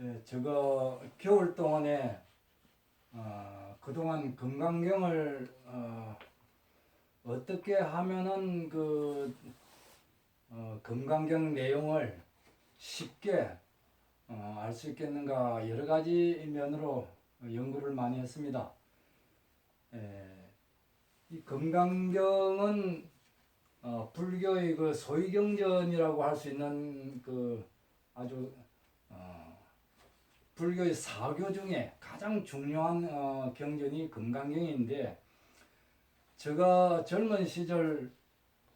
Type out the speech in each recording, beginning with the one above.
예, 저거 겨울 동안에 어, 그동안 건강경을 어, 어떻게 하면은 그 어, 건강경 내용을 쉽게 어, 알 수 있겠는가 여러 가지 면으로 연구를 많이 했습니다. 예, 이 건강경은 어, 불교의 그 소위경전이라고 할 수 있는 그 아주 어, 불교의 사교 중에 가장 중요한 어, 경전이 금강경인데 제가 젊은 시절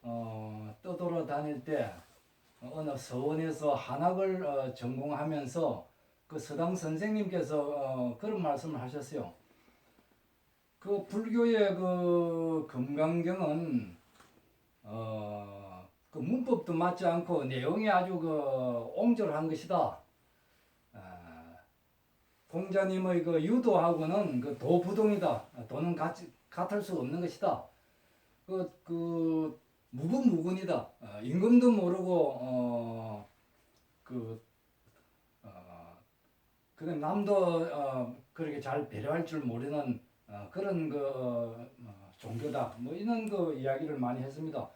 어, 떠돌아 다닐 때 어느 서원에서 한학을 어, 전공하면서 그 서당 선생님께서 어, 그런 말씀을 하셨어요. 그 불교의 그 금강경은 어, 그 문법도 맞지 않고 내용이 아주 그 옹졸한 것이다. 아, 공자님의 그 유도하고는 그 도부동이다. 도는 같이, 같을 수 없는 것이다. 그, 그, 무분무근이다. 어, 임금도 모르고, 어, 그, 어, 그래, 남도, 어, 그렇게 잘 배려할 줄 모르는, 어, 그런 그, 어, 어, 종교다. 뭐, 이런 그 이야기를 많이 했습니다.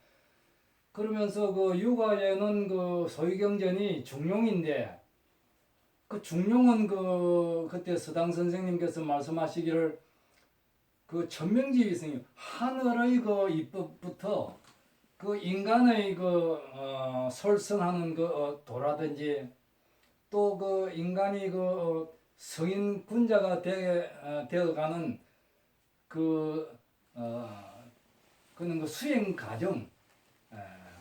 그러면서 그 육아에는 그 소유경전이 중용인데, 그 중용은 그 그때 서당 선생님께서 말씀하시기를 그 천명지위성이 하늘의 그 입법부터 그 인간의 그 어, 설성하는 그 어, 도라든지 또 그 인간이 그 어, 성인 군자가 되, 어, 되어가는 그 어, 그는 그 수행 과정 에,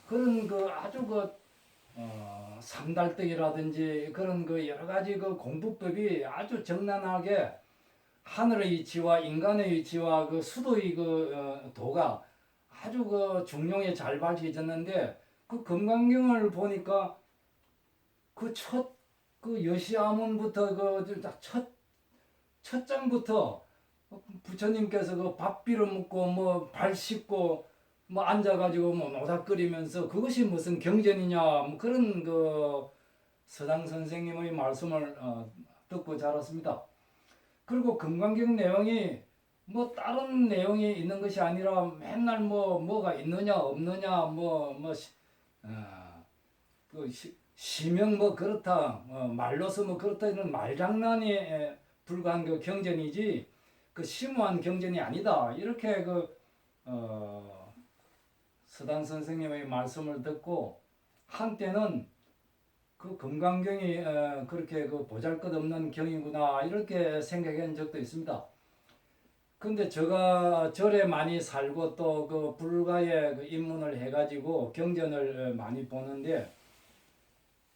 그런 그 아주 그 어, 삼달떡이라든지 그런 그 여러 가지 그 공부법이 아주 정난하게 하늘의 이치와 인간의 이치와 그 수도의 그 어, 도가 아주 그 중용에 잘 밝혀졌는데 그 금강경을 보니까 그 첫 그 여시아문부터 그첫 첫 장부터 부처님께서 그 밥비를 먹고 뭐 발 씻고 뭐 앉아가지고 뭐 노닥거리면서 그것이 무슨 경전이냐 뭐 그런 그 서당 선생님의 말씀을 어, 듣고 자랐습니다. 그리고 금강경 내용이 뭐 다른 내용이 있는 것이 아니라 맨날 뭐 뭐가 있느냐 없느냐 뭐뭐 어, 그 시, 시명 뭐 그렇다 어, 말로서 뭐 그렇다 이런 말장난에 불과한 그 경전이지 그 심오한 경전이 아니다 이렇게 그 어, 서당 선생님의 말씀을 듣고 한때는 그 금강경이 어, 그렇게 그 보잘것없는 경이구나 이렇게 생각한 적도 있습니다. 근데 제가 절에 많이 살고 또 그 불가에 그 입문을 해가지고 경전을 어, 많이 보는데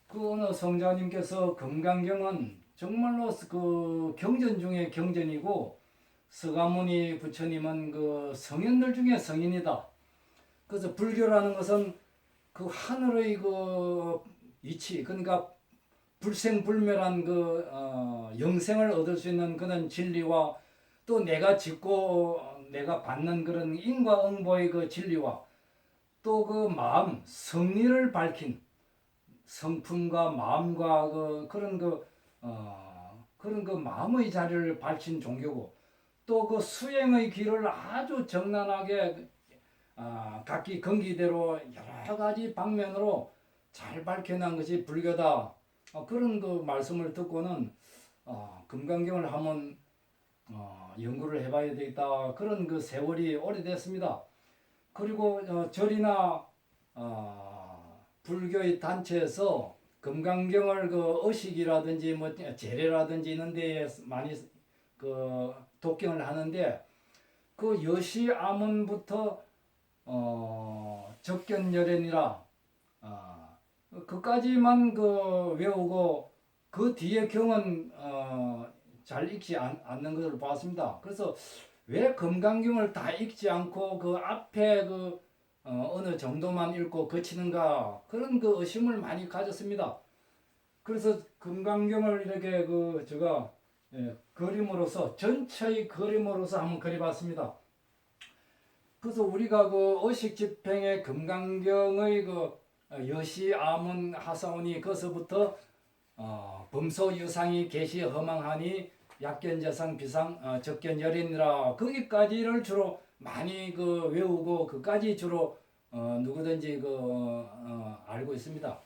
그 어느 성자님께서 금강경은 정말로 그 경전 중에 경전이고 서가모니 부처님은 그 성인들 중에 성인이다. 그래서 불교라는 것은 그 하늘의 그 이치 그러니까 불생불멸한 그 어, 영생을 얻을 수 있는 그런 진리와 또 내가 짓고 내가 받는 그런 인과응보의 그 진리와 또 그 마음 성리를 밝힌 성품과 마음과 그 그런 그 어, 그런 그 마음의 자리를 밝힌 종교고 또 그 수행의 길을 아주 정난하게 아, 각기 건기대로 여러 가지 방면으로 잘 밝혀낸 것이 불교다. 어, 그런 그 말씀을 듣고는 어, 금강경을 한번 어, 연구를 해봐야 되겠다. 그런 그 세월이 오래됐습니다. 그리고 어, 절이나 어, 불교의 단체에서 금강경을 그 의식이라든지 뭐 제례라든지 이런 데에 많이 그 독경을 하는데 그 여시 암문부터 어, 적견열연이라 어, 그까지만 그 외우고 그 뒤에 경은 어, 잘 읽지 않, 않는 것을 봤습니다. 그래서 왜 금강경을 다 읽지 않고 그 앞에 그 어, 어느 정도만 읽고 그치는가 그런 그 의심을 많이 가졌습니다. 그래서 금강경을 이렇게 그 제가 예, 그림으로서 전체의 그림으로서 한번 그려봤습니다. 그래서 우리가 그 의식 집행의 금강경의 그 여시 아문 하사오니 거서부터 어, 범소 유상이 계시 허망하니 약견 재상 비상 어, 적견열이니라 거기까지를 주로 많이 그 외우고 그까지 주로 어, 누구든지 그 어, 알고 있습니다.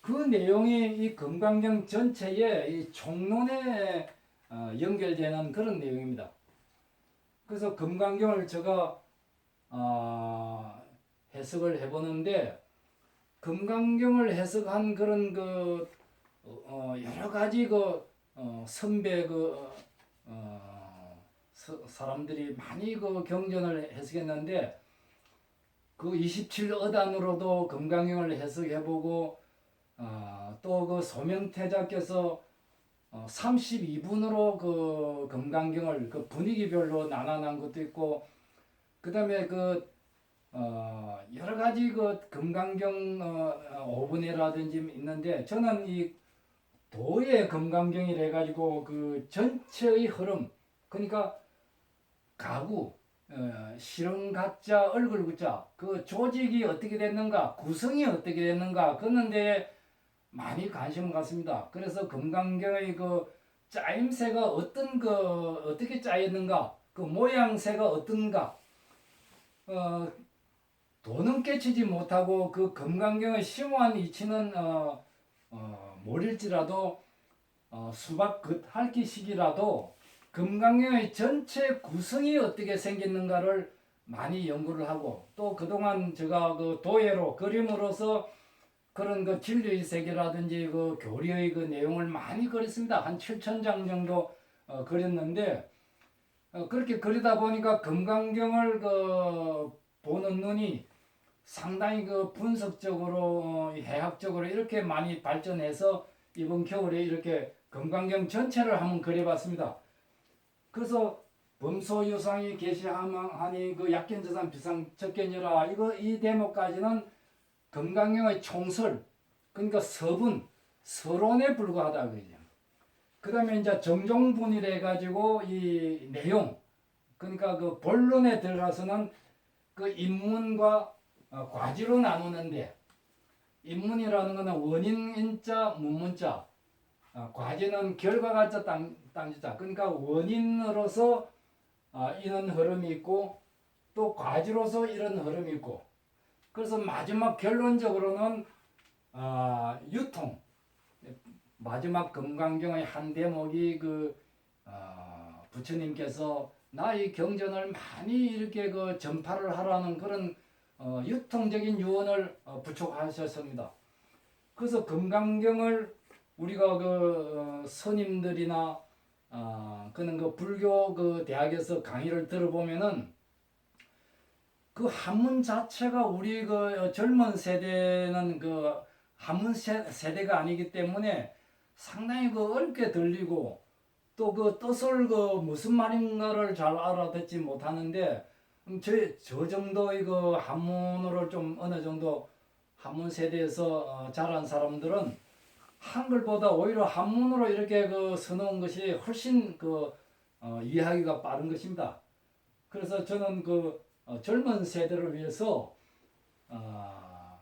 그 내용이 이 금강경 전체에 이 총론에 어, 연결되는 그런 내용입니다. 그래서 금강경을 제가 어, 해석을 해보는데 금강경을 해석한 그런 그 어, 여러 가지 그 어, 선배 그 어, 서- 사람들이 많이 그 경전을 해석했는데 그 27어단으로도 금강경을 해석해보고 어, 또그 소명태자께서 어, 32분으로 그 금강경을 그 분위기별로 나눠난 것도 있고 그다음에 그 어, 여러 가지 그 금강경 어, 5분회라든지 있는데 저는 이 도의 금강경이래 가지고 그 전체의 흐름 그러니까 가구 어, 실은 가짜 얼굴 구자 그 조직이 어떻게 됐는가 구성이 어떻게 됐는가 그런 데에 많이 관심을 갖습니다. 그래서 금강경의 그 짜임새가 어떤 그 어떻게 짜였는가 그 모양새가 어떤가 어, 도는 깨치지 못하고 그 금강경의 심오한 이치는 어, 어, 모를지라도 어, 수박 긋핥기식이라도 금강경의 전체 구성이 어떻게 생겼는가를 많이 연구를 하고 또 그동안 제가 그 도예로 그림으로서 그런 그 진리의 세계라든지 그 교리의 그 내용을 많이 그렸습니다. 한 7천 장 정도 어, 그렸는데 어, 그렇게 그리다 보니까 금강경을 그 보는 눈이 상당히 그 분석적으로 어, 해학적으로 이렇게 많이 발전해서 이번 겨울에 이렇게 금강경 전체를 한번 그려봤습니다. 그래서 범소유상이 계시하니 그 약견재산 비상 적견이라 이거 이 대목까지는 금강경의 총설 그러니까 서분 서론에 불과하다 그러죠. 그다음에 이제 정종분이래 가지고 이 내용 그러니까 그 본론에 들어가서는 그 인문과 어, 과지로 나누는데 인문이라는 것은 원인 인자 문문자 어, 과지는 결과가자 땅, 땅지자. 그러니까 원인으로서 어, 이런 흐름이 있고 또 과지로서 이런 흐름이 있고. 그래서 마지막 결론적으로는 아, 유통 마지막 금강경의 한 대목이 그 어, 부처님께서 나의 경전을 많이 이렇게 그 전파를 하라는 그런 어, 유통적인 유언을 어, 부촉하셨습니다. 그래서 금강경을 우리가 그 어, 스님들이나 어, 그는 그 불교 그 대학에서 강의를 들어보면은 그 한문 자체가 우리 그 젊은 세대는 그 한문 세, 세대가 아니기 때문에 상당히 그 어렵게 들리고 또 그 뜻을 그 무슨 말인가를 잘 알아듣지 못하는데 음, 저, 저 정도의 그 한문어를 좀 어느 정도 한문 세대에서 어, 자란 사람들은 한글보다 오히려 한문으로 이렇게 그 써놓은 것이 훨씬 그 어, 이해하기가 빠른 것입니다. 그래서 저는 그 어, 젊은 세대를 위해서 어,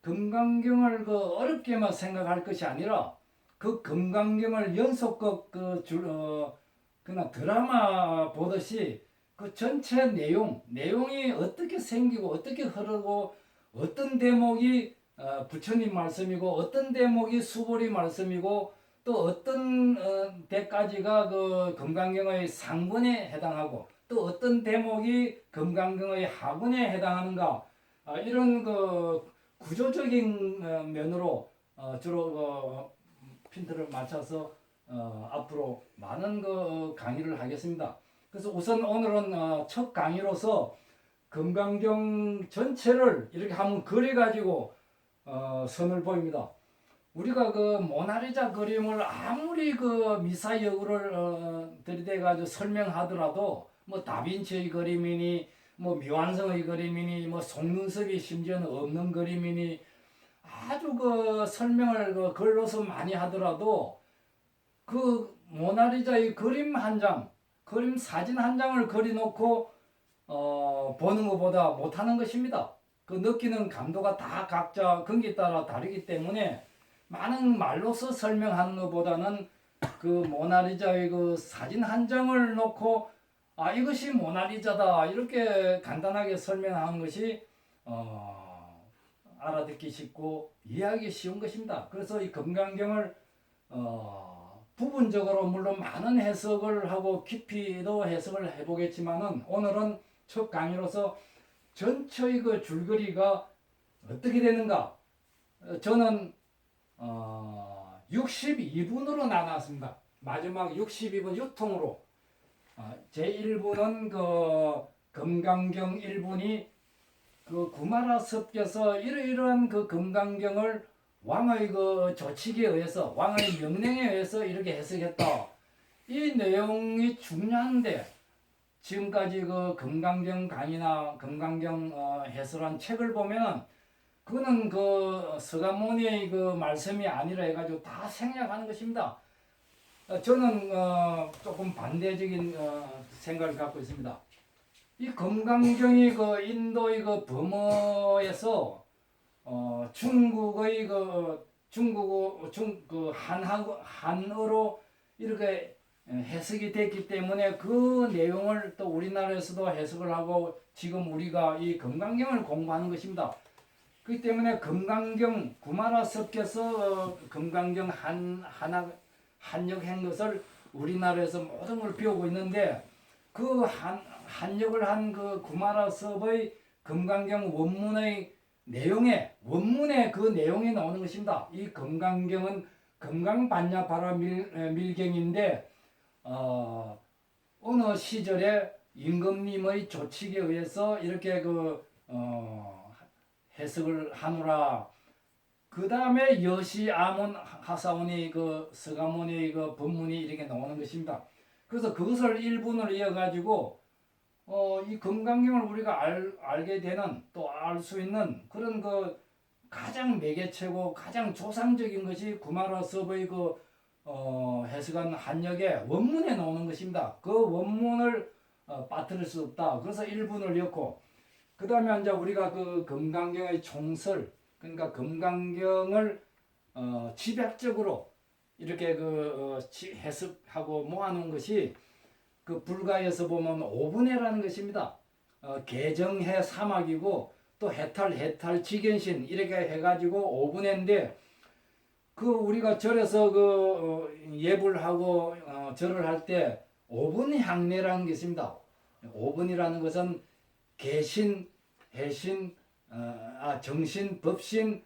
금강경을 그 어렵게만 생각할 것이 아니라 그 금강경을 연속극 그 줄 어, 그냥 드라마 보듯이 그 전체 내용 내용이 어떻게 생기고 어떻게 흐르고 어떤 대목이 어, 부처님 말씀이고 어떤 대목이 수보리 말씀이고 또 어떤 어, 데까지가 그 금강경의 상군에 해당하고 또 어떤 대목이 금강경의 하군에 해당하는가 아, 이런 그 구조적인 어, 면으로 어, 주로 그 핀트를 맞춰서 어, 앞으로 많은 그 강의를 하겠습니다. 그래서 우선 오늘은 어, 첫 강의로서 금강경 전체를 이렇게 한번 그려가지고 어, 선을 보입니다. 우리가 그 모나리자 그림을 아무리 그 미사 여구를 어, 들이대가지고 설명하더라도 뭐 다빈치의 그림이니 뭐 미완성의 그림이니 뭐 속눈썹이 심지어는 없는 그림이니 아주 그 설명을 그 글로서 많이 하더라도 그 모나리자의 그림 한 장, 그림 사진 한 장을 그려놓고 어, 보는 것보다 못하는 것입니다. 그 느끼는 감도가 다 각자 근기 따라 다르기 때문에 많은 말로서 설명하는 것보다는 그 모나리자의 그 사진 한 장을 놓고 아 이것이 모나리자다 이렇게 간단하게 설명하는 것이 어, 알아듣기 쉽고 이해하기 쉬운 것입니다. 그래서 이 금강경을 어, 부분적으로 물론 많은 해석을 하고 깊이도 해석을 해보겠지만은 오늘은 첫 강의로서 전체의 그 줄거리가 어떻게 되는가 어, 저는 어, 62분으로 나눴습니다. 마지막 62분 유통으로 어, 제1부는 그 금강경 1분이 그 구마라 섭께서 이러이러한 그 금강경을 왕의 그 조칙에 의해서 왕의 명령에 의해서 이렇게 해석했다. 이 내용이 중요한데 지금까지 그 금강경 강의나 금강경 어, 해설한 책을 보면은 그거는 그 서가모니의 그 말씀이 아니라 해가지고 다 생략하는 것입니다. 어, 저는 어, 조금 반대적인 어, 생각을 갖고 있습니다. 이 금강경이 그 인도의 그 범어에서 어, 중국의 그 중국 중그 한하 한어로 이렇게 해석이 됐기 때문에 그 내용을 또 우리나라에서도 해석을 하고 지금 우리가 이 금강경을 공부하는 것입니다. 그렇기 때문에 금강경 구마라 섭께서 어, 금강경 한 하나 한역한 것을 우리나라에서 모든 걸 배우고 있는데 그 한 한역을 한 그 구마라 섭의 금강경 원문의 내용에 원문에 그 내용이 나오는 것입니다. 이 금강경은 금강반야바라 밀, 에, 밀경인데 어, 어느 시절에 임금님의 조칙에 의해서 이렇게 그 어, 해석을 하노라. 그 다음에 여시 아몬 하사원이 그 서가모니 그 법문이 이렇게 나오는 것입니다. 그래서 그것을 일본을 이어가지고 어, 이 금강경을 우리가 알, 알게 되는 또 알 수 있는 그런 그 가장 매개체고 가장 조상적인 것이 구마라 서버의 그 어, 해석한 한역의 원문에 나오는 것입니다. 그 원문을 어, 빠뜨릴 수 없다. 그래서 일본을 엮고 그 다음에 이제 우리가 그 금강경의 총설 그러니까 금강경을 어, 집약적으로 이렇게 그 어, 지- 해석하고 모아놓은 것이 그 불가에서 보면 오분해라는 것입니다. 어, 개정해 사막이고 또 해탈 해탈 지견신 이렇게 해가지고 오분해인데 그 우리가 절에서 그 어, 예불 하고 어, 절을 할때 오분 향례라는 게 있습니다. 오분이라는 것은 개신, 해신, 어, 아 정신, 법신,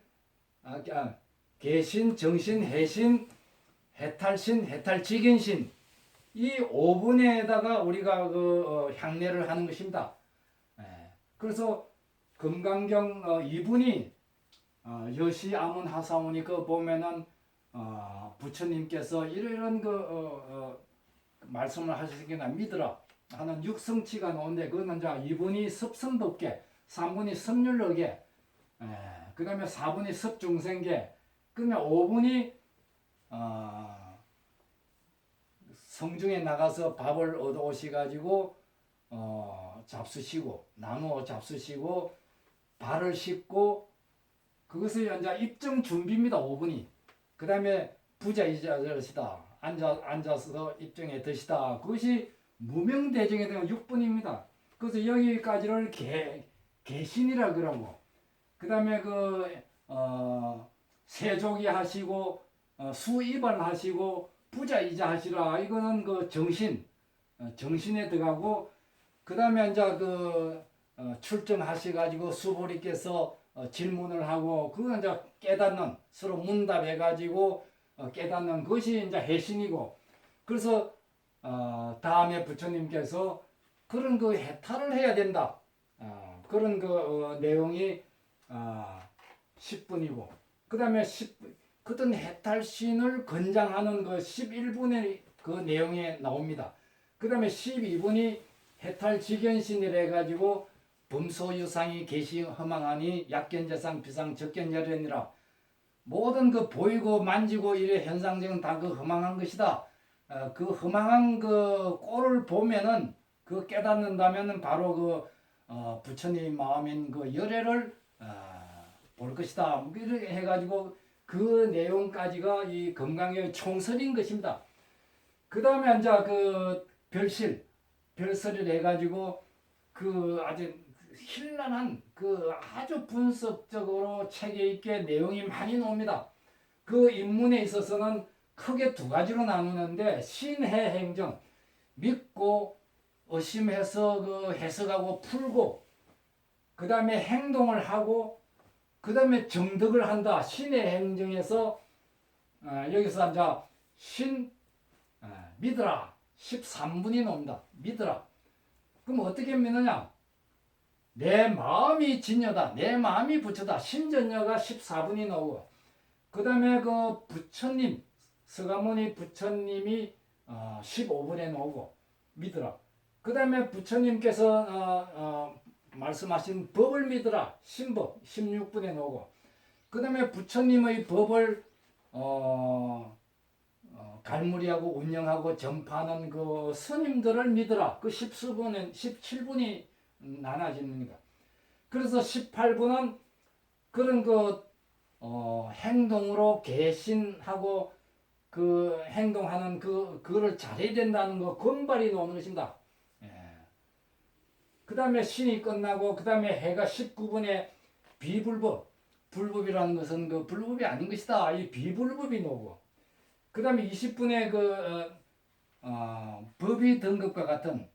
아, 아 개신, 정신, 해신, 해탈신, 해탈지견신 이 오분에다가 우리가 그 어, 향례를 하는 것입니다. 예. 그래서 금강경 어, 이분이 어, 여시 아문 하사오니 그 보면은 어, 부처님께서 이런 그 말씀을 하시기나 믿으라 하는 육성치가 나오는데 그거는 이제 이분이 섭선법계, 3분이 섭률러계, 그 다음에 4분이 섭중생계, 그다음에 5분이 어, 성중에 나가서 밥을 얻어 오시가지고 어, 잡수시고 나무 잡수시고 발을 씻고 그것을 이제 입증 준비입니다. 5분이. 그 다음에 부자 이자시다. 앉아, 앉아서 입증해 드시다. 그것이 무명대정에 대한 6분입니다. 그래서 여기까지를 개, 개신이라 그러고 그 다음에 그, 어, 세족이 하시고 어, 수입을 하시고 부자 이자 하시라. 이거는 그 정신, 어, 정신에 들어가고 그 다음에 이제 그 어, 출정하셔가지고 수보리께서 어, 질문을 하고 그건 이제 깨닫는 서로 문답해가지고 어, 깨닫는 것이 이제 해신이고 그래서 어, 다음에 부처님께서 그런 그 해탈을 해야 된다 어, 그런 그 어, 내용이 어, 10분이고 그 다음에 10분 그떤 해탈신을 권장하는 그 11분의 그 내용에 나옵니다. 그 다음에 12분이 해탈지견신이라 해가지고 범소유상이 계시 허망하니 약견재상 비상 적견여련이라 모든 그 보이고 만지고 이래 현상적인 다 그 허망한 것이다. 어, 그 허망한 그 꼴을 보면은 그 깨닫는다면은 바로 그 어, 부처님 마음인 그 열애를 어, 볼 것이다. 뭐 이렇게 해가지고 그 내용까지가 이 건강의 총선인 것입니다. 그 다음에 이제 그 별실, 별설을 해가지고 그 아주 현란한 그 아주 분석적으로 체계 있게 내용이 많이 나옵니다. 그 인문에 있어서는 크게 두 가지로 나누는데 신해 행정 믿고 의심해서 그 해석하고 풀고 그 다음에 행동을 하고 그 다음에 정득을 한다. 신의 행정에서 어, 여기서 이제 신 어, 믿으라 13분이 나옵니다. 믿으라. 그럼 어떻게 믿느냐? 내 마음이 진여다. 내 마음이 부처다. 신전여가 14분이 나오고 그 다음에 그 부처님 서가모니 부처님이 어, 15분에 나오고 믿으라. 그 다음에 부처님께서 어, 어, 말씀하신 법을 믿으라. 신법 16분에 나오고 그 다음에 부처님의 법을 어, 어, 갈무리하고 운영하고 전파하는 그 스님들을 믿으라. 그 14분은 17분이 나눠집니다. 그래서 18분은 그런 그 어, 행동으로 개신하고 그 행동하는 그 그거를 잘해야 된다는 거 건발이 나오는 것입니다. 예. 그 다음에 신이 끝나고 그 다음에 해가 19분에 비불법 불법이라는 것은 그 불법이 아닌 것이다. 이 비불법이 나오고 그 다음에 20분에 그 어, 어, 법이 등급과 같은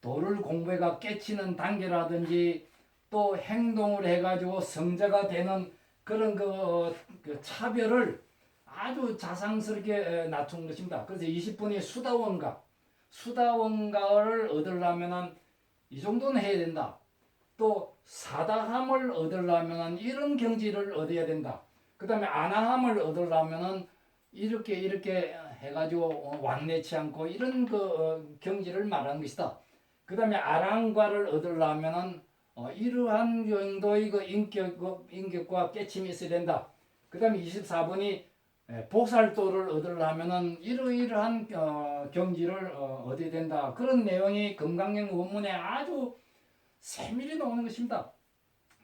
도를 공부해가 깨치는 단계라든지 또 행동을 해가지고 성자가 되는 그런 그, 어, 그 차별을 아주 자상스럽게 에, 낮춘 것입니다. 그래서 20분이 수다원가, 수다원가를 얻으려면은 이 정도는 해야 된다. 또 사다함을 얻으려면은 이런 경지를 얻어야 된다. 그 다음에 아나함을 얻으려면은 이렇게 이렇게 해가지고 어, 왕래치 않고 이런 그 어, 경지를 말하는 것이다. 그 다음에 아랑과를 얻으려면은 어, 이러한 정도의 그 인격, 인격과 깨침이 있어야 된다. 그 다음에 24번이 보살도를 얻으려면은 이러이러한 어, 경지를 어, 얻어야 된다. 그런 내용이 금강경 원문에 아주 세밀히 나오는 것입니다.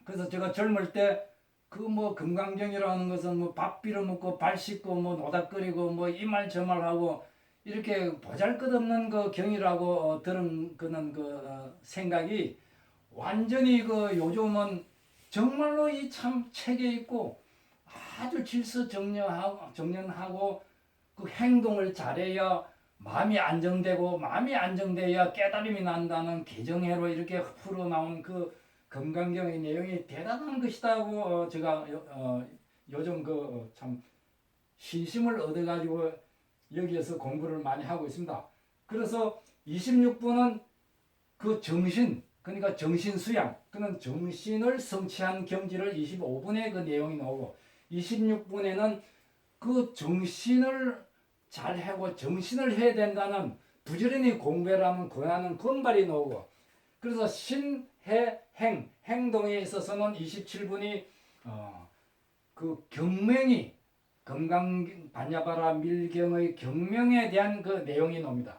그래서 제가 젊을 때 그 뭐 금강경이라는 것은 뭐 밥 빌어 먹고 발 씻고 뭐 노닥거리고 뭐 이 말 저 말 하고 이렇게 보잘것없는 그 경이라고 어, 들은 그는 그 어, 생각이 완전히 그 요즘은 정말로 이 참 책에 있고 아주 질서 정연하고 정연하고 그 행동을 잘해야 마음이 안정되고 마음이 안정돼야 깨달음이 난다는 개정해로 이렇게 풀어 나온 그 건강경의 내용이 대단한 것이다고 어, 제가 요, 어, 요즘 그 참 신심을 얻어 가지고 여기에서 공부를 많이 하고 있습니다. 그래서 26분은 그 정신 그러니까 정신 수양 그는 정신을 성취한 경지를 25분에 그 내용이 나오고 26분에는 그 정신을 잘 하고 정신을 해야 된다는 부지런히 공부라는 권하는 건발이 나오고 그래서 신 해 행 행동에 있어서는 27분이 어, 그 경명이 건강 반야바라 밀경의 경명에 대한 그 내용이 나옵니다.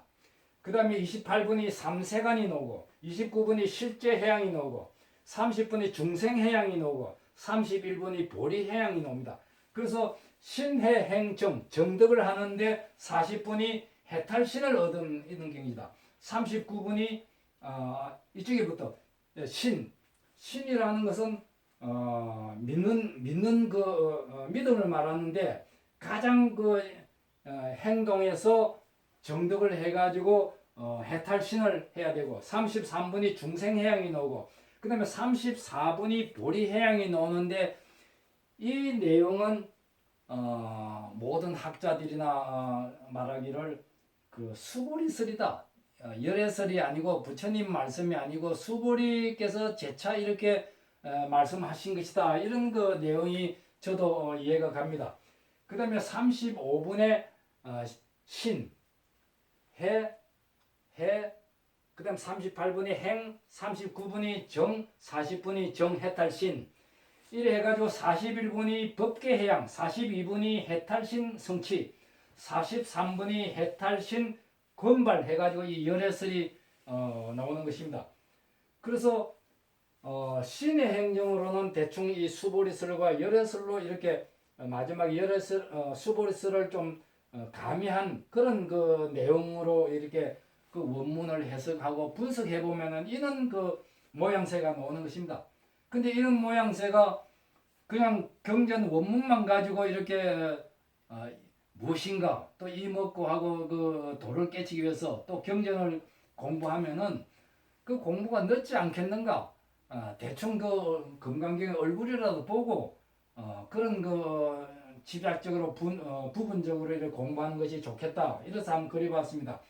그 다음에 28분이 삼세간이 나오고 29분이 실제 해양이 나오고 30분이 중생 해양이 나오고 31분이 보리 해양이 나옵니다. 그래서 신해행정 정덕을 하는데 40분이 해탈신을 이런 경이다. 39분이 어, 이쪽에부터 신 신이라는 것은 어, 믿는 믿는 그 어, 믿음을 말하는데 가장 그 어, 행동에서 정덕을 해가지고 어, 해탈신을 해야 되고 33분이 중생해양이 나오고 그 다음에 34분이 보리해양이 나오는데 이 내용은 어, 모든 학자들이나 어, 말하기를 그 수보리설이다. 어, 열애설이 아니고 부처님 말씀이 아니고 수보리께서 재차 이렇게 어, 말씀하신 것이다. 이런 그 내용이 저도 어, 이해가 갑니다. 그 다음에 35분에 어, 신, 해, 해, 그 다음 38분이 행, 39분이 정, 40분이 정해탈신. 이래 해가지고 41분이 법계해양, 42분이 해탈신 성취, 43분이 해탈신 건발 해가지고 이 열애설이 어, 나오는 것입니다. 그래서 어, 신의 행정으로는 대충 이 수보리설과 열애설로 이렇게 어, 마지막 열애설 어, 수보리스를 좀 어, 가미한 그런 그 내용으로 이렇게 그 원문을 해석하고 분석해 보면은 이런 그 모양새가 나오는 것입니다. 근데 이런 모양새가 그냥 경전 원문만 가지고 이렇게 어, 무엇인가 또 이 먹고 하고 그 도를 깨치기 위해서 또 경전을 공부하면은 그 공부가 늦지 않겠는가? 아, 대충 그 금강경의 얼굴이라도 보고 어, 그런 그 집약적으로 분, 어, 부분적으로 이렇게 공부하는 것이 좋겠다. 이래서 한번 그려봤습니다.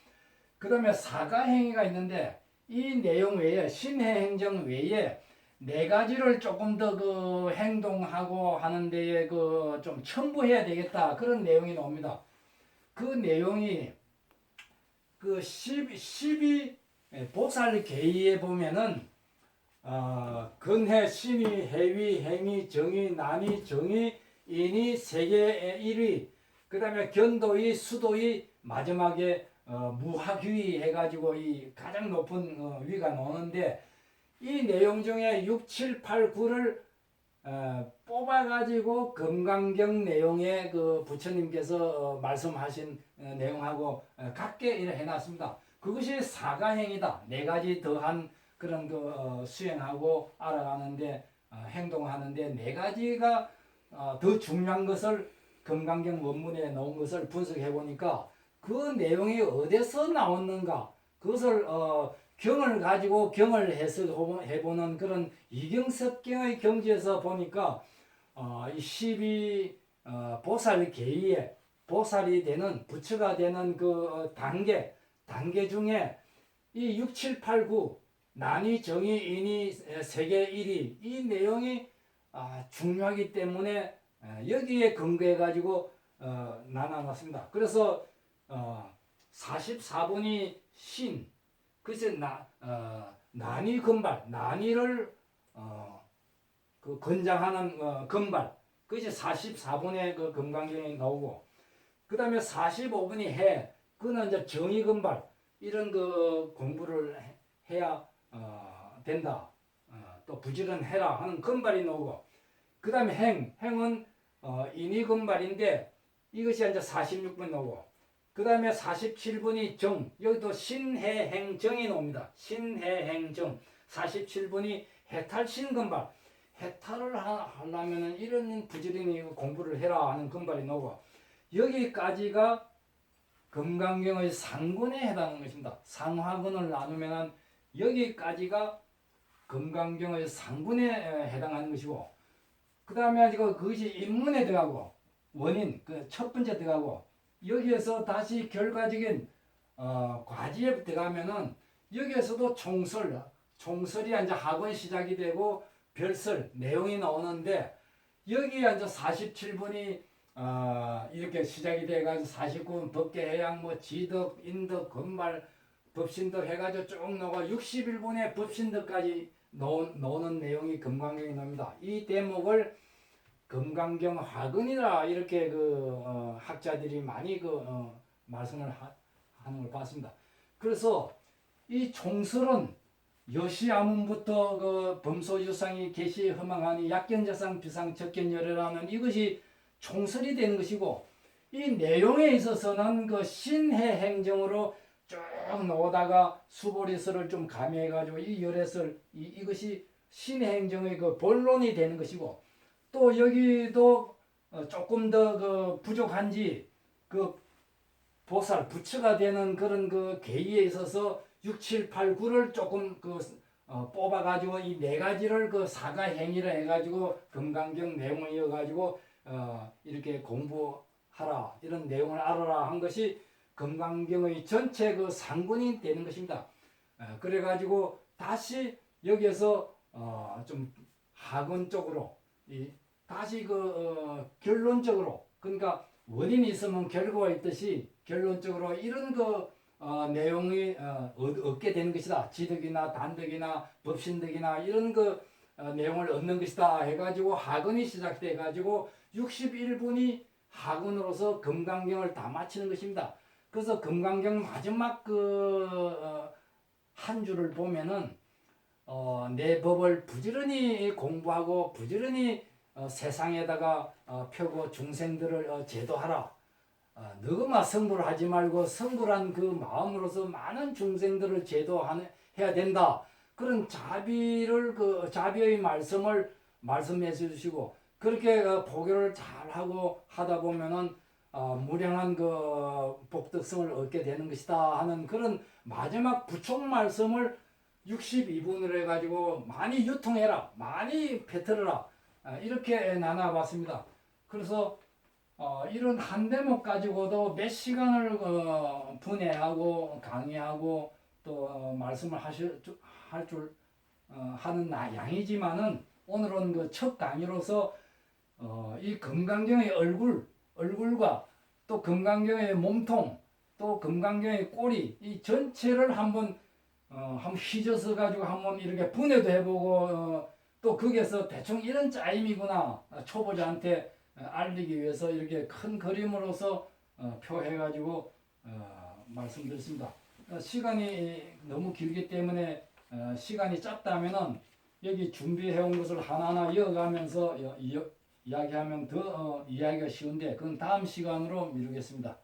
그 다음에 사가행위가 있는데 이 내용 외에 신해행정 외에 네 가지를 조금 더 그 행동하고 하는 데에 그 좀 첨부해야 되겠다. 그런 내용이 나옵니다. 그 내용이 그 12, 12 보살 계의에 보면은 어, 근해, 신이, 해위, 행위, 정의, 난이, 정의, 인이, 세계의 1위, 그 다음에 견도의, 수도의, 마지막에 어, 무학위 해가지고 이 가장 높은 어, 위가 나오는데 이 내용 중에 6, 7, 8, 9를 어, 뽑아가지고 금강경 내용에 그 부처님께서 어, 말씀하신 어, 내용하고 어, 같게 해놨습니다. 그것이 사가행이다. 네 가지 더한 그런 그 어, 수행하고 알아가는데 어, 행동하는데 네 가지가 어, 더 중요한 것을 금강경 원문에 나온 것을 분석해 보니까 그 내용이 어디서 나왔는가 그것을 어, 경을 가지고 경을 해석해 보는 그런 이경섭경의 경지에서 보니까 어, 이12 어, 보살 계의에 보살이 되는 부처가 되는 그 어, 단계 단계 중에 이 6, 7, 8, 9 난이 정의 인이 세계 1위 이 내용이 아, 중요하기 때문에 아, 여기에 근거해 가지고 어, 나눠놨습니다. 그래서 어, 44분이 신. 그래서 나 어, 난이 건발. 난이를 어, 그 건장하는 어, 건발. 그것이 44분의 그 금강경에 나오고 그 다음에 45분이 해. 그는 이제 정의 건발. 이런 그 공부를 해- 해야 어, 된다. 어, 또 부지런해라 하는 건발이 나오고 그 다음에 행. 행은 어, 인이 건발인데 이것이 이제 46분 나오고 그 다음에 47분이 정 여기도 신해행정이 나옵니다. 신해행정 47분이 해탈신 건발 해탈을 하- 하려면은 이런 부지런히 공부를 해라 하는 건발이 나오고 여기까지가 금강경의 상군에 해당하는 것입니다. 상하군을 나누면은 여기까지가 금강경의 상군에 해당하는 것이고 그 다음에 그것이 인문에 들어가고 원인 그 첫 번째 들어가고 여기에서 다시 결과적인 어, 과지에 들어가면은 여기에서도 총설 총설이 이제 학원 시작이 되고 별설 내용이 나오는데 여기에 이제 47분이 어, 이렇게 시작이 돼가지고 49분 법계 해양 뭐 지덕 인덕 건발 법신덕 해가지고 쭉 나가 61분의 법신덕까지 나오, 나오는 내용이 금강경에 나옵니다. 이 대목을 금강경 화근이라 이렇게 그 어, 학자들이 많이 그 어, 말씀을 하, 하는 걸 봤습니다. 그래서 이 총설은 여시아문부터 그 범소유상이 계시 허망하니 약견자상 비상 적견열애라는 이것이 총설이 되는 것이고 이 내용에 있어서는 그 신해 행정으로 쭉 나오다가 수보리설을 좀 가미해가지고 이 열애설 이, 이것이 신해 행정의 그 본론이 되는 것이고 또 여기도 어, 조금 더 그 부족한지 그 보살 부처가 되는 그런 그 계의에 있어서 6, 7, 8, 9를 조금 그 어, 뽑아가지고 이 네 가지를 그 사가 행위를 해가지고 금강경 내용을 이어가지고 어, 이렇게 공부하라 이런 내용을 알아라 한 것이 금강경의 전체 그 상군이 되는 것입니다. 어, 그래가지고 다시 여기에서 어, 좀 학원 쪽으로 이 다시 그 어, 결론적으로 그러니까 원인이 있으면 결과가 있듯이 결론적으로 이런 그 어, 내용이 어, 얻- 얻게 되는 것이다. 지득이나 단득이나 법신득이나 이런 그 어, 내용을 얻는 것이다 해가지고 학원이 시작돼 가지고 61분이 학원으로서 금강경을 다 마치는 것입니다. 그래서 금강경 마지막 그한 줄을 보면은 어, 내 법을 부지런히 공부하고 부지런히 어, 세상에다가 어, 펴고 중생들을 어, 제도하라. 어, 너그마 성불을 하지 말고 성불한 그 마음으로서 많은 중생들을 제도해야 된다. 그런 자비를 그 자비의 말씀을 말씀해 주시고 그렇게 어, 포교를 잘 하고 하다 보면은 어, 무량한 그 복덕성을 얻게 되는 것이다 하는 그런 마지막 부촉 말씀을 62분으로 해가지고 많이 유통해라 많이 아, 이렇게 나눠봤습니다. 그래서 어, 이런 한 대목 가지고도 몇 시간을 어, 분해하고 강의하고 또 어, 말씀을 하실 할줄 어, 하는 나 양이지만은 오늘은 그 첫 강의로서 어, 이 금강경의 얼굴 얼굴과 또 금강경의 몸통 또 금강경의 꼬리 이 전체를 한번 어, 한번 휘저서 가지고 한번 이렇게 분해도 해보고 어, 또 거기에서 대충 이런 짜임이구나 어, 초보자한테 어, 알리기 위해서 이렇게 큰 그림으로서 어, 표해가지고 어, 말씀드렸습니다. 어, 시간이 너무 길기 때문에 어, 시간이 짧다면은 여기 준비해온 것을 하나하나 이어가면서 이야기하면 더 어, 이야기가 쉬운데 그건 다음 시간으로 미루겠습니다.